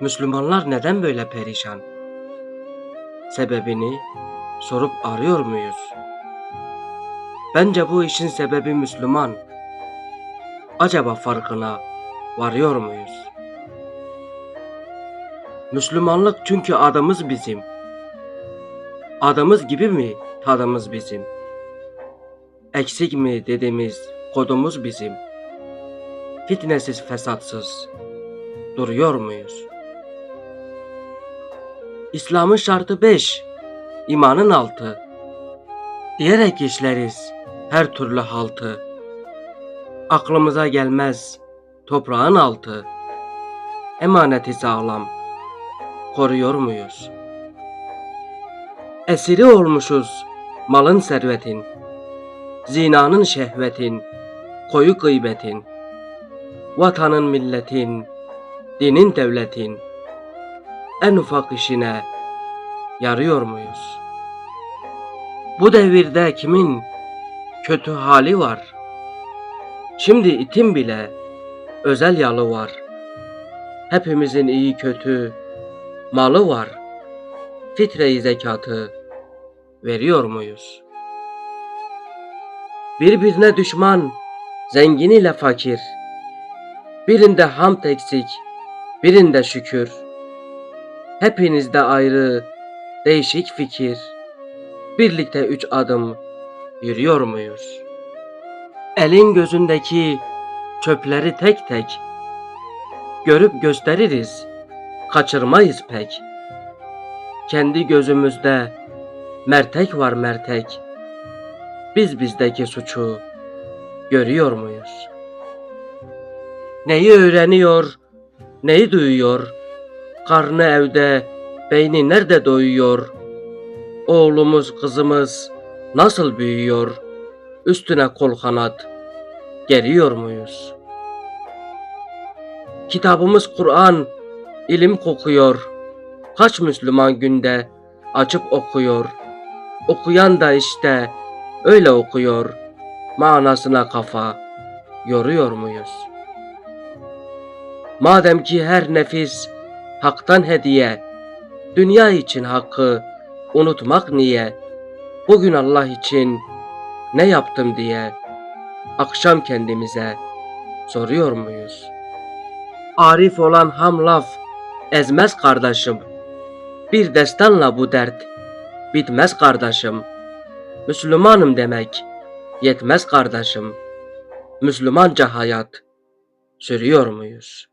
Müslümanlar neden böyle perişan? Sebebini sorup arıyor muyuz? Bence bu işin sebebi Müslüman. Acaba farkına varıyor muyuz? Müslümanlık çünkü adımız bizim. Adımız gibi mi tadımız bizim? Eksik mi dediğimiz kodumuz bizim? Fitnesiz fesatsız duruyor muyuz? İslam'ın şartı beş, imanın altı. Diyerek işleriz her türlü haltı. Aklımıza gelmez toprağın altı. Emaneti sağlam koruyor muyuz? Esiri olmuşuz malın servetin, zinanın şehvetin, koyu gıybetin, vatanın milletin, dinin devletin, en ufak işine yarıyor muyuz? Bu devirde kimin kötü hali var? Şimdi itin bile özel yalı var. Hepimizin iyi kötü malı var. Fitre-i zekatı veriyor muyuz? Birbirine düşman, zengin ile fakir. Birinde hamd eksik, birinde şükür. Hepinizde ayrı, değişik fikir. Birlikte üç adım yürüyor muyuz? Elin gözündeki çöpleri tek tek görüp gösteririz, kaçırmayız pek. Kendi gözümüzde mertek var mertek. Biz bizdeki suçu görüyor muyuz? Neyi öğreniyor, neyi duyuyor? Karnı evde, beyni nerede doyuyor? Oğlumuz, kızımız nasıl büyüyor? Üstüne kol kanat geriyor muyuz? Kitabımız Kur'an, ilim kokuyor. Kaç Müslüman günde açıp okuyor. Okuyan da işte öyle okuyor. Manasına kafa yoruyor muyuz? Madem ki her nefis haktan hediye, dünya için hakkı unutmak niye? Bugün Allah için ne yaptım diye akşam kendimize soruyor muyuz? Arif olan ham laf ezmez kardeşim. Bir destanla bu dert bitmez kardeşim. Müslümanım demek yetmez kardeşim. Müslümanca hayat sürüyor muyuz?